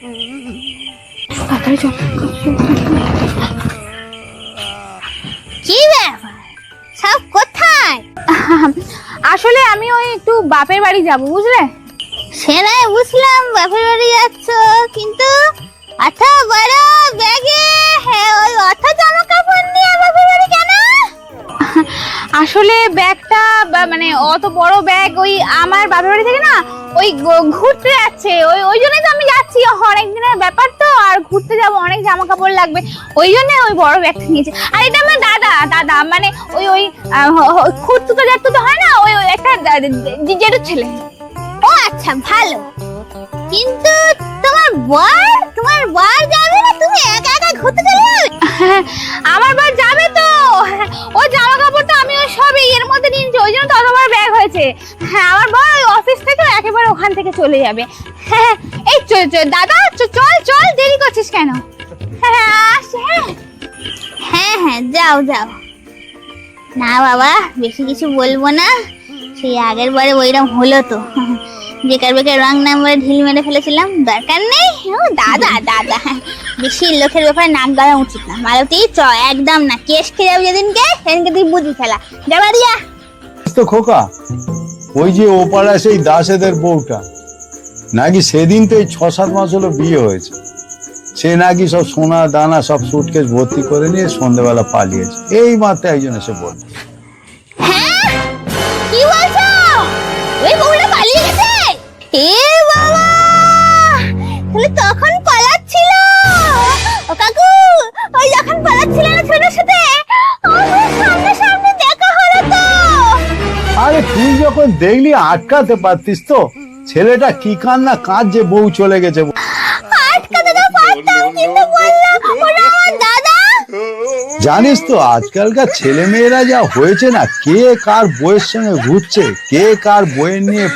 কি ব্যাপার? সব কোথায়? আসলে আমি ওই একটু বাপের বাড়ি যাব বুঝলে? সে নয় বুঝলাম বাপের বাড়ি যাচ্ছ কিন্তু অত বড় ব্যাগে হ্যাঁ ওই অত জামা কাপড় নিয়ে বাপের বাড়ি কেন? আসলে ব্যাগটা মানে অত বড় ব্যাগ ওই আমার বাপের বাড়ি থেকে না, ওই ঘুরতে যাচ্ছে। ওই ওই জন্যই তো আমি যাচ্ছি। অনেক দিনের ব্যাপার তো, আর ঘুরতে যাব, অনেক জামা কাপড় লাগবে। ওই জন্য ওই বড় ব্যাগটা নিয়েছে। আর এটা আমার দাদা দাদা মানে ওই ওই খুঁড়তে তো যাচ্ছে তো হয় না? ওই একটা জেঠুর ছেলে। ও আচ্ছা ভালো। কিন্তু তোমার বর তোমার বর যাবে না তুমি একা একা ঘুরতে চলে যাবে? আমার বার হয়েছে। হ্যাঁ আমার বর ওই অফিস থেকে একেবারে ওখান থেকে চলে যাবে। হ্যাঁ এই চল চল, দাদা, চল চল দেরি করছিস কেন? হ্যাঁ হ্যাঁ হ্যাঁ। হ্যাঁ যাও যাও। না বাবা, বেশি কিছু বলব না। সেই আগের বারে ওইরকম হলো তো। বেকার বেকার রং নাম্বারে ঢিল মেরে ফেলেছিলাম। দরকার নেই। ও, দাদা দাদা বেশি লোকের ব্যাপারে নাক গলা উচিত না। মালতী চ, একদম না। কেস খেয়ে যাবে যেদিনকে, সেদিনকে তুই বুঝবি খেলা। যাবা দিয়া তো খোকা? ওই যে ওপাড়া সেই দাসেদের বউটা। নাকি সেদিন তো এই ছ সাত মাস হলো বিয়ে হয়েছে। সে নাকি সব সোনা, দানা, সব সুটকেস ভর্তি করে নিয়ে সন্ধ্যেবেলা পালিয়েছে। এই মাত্র একজন এসে বলল। হ্যাঁ? তখন যখন দেখলি আটকাতে পারতিস তো ছেলেটা কি কান্না কাঁদছে বউ চলে গেছে। আটকাতে তো পারতাম কিন্তু বললাম ওটা আমার দাদা। জানিস তো আজকালকার ছেলে মেয়েরা যা হয়েছে না কে কার বইয়ের সঙ্গে ঘুরছে কে কার বইয়ের নিয়ে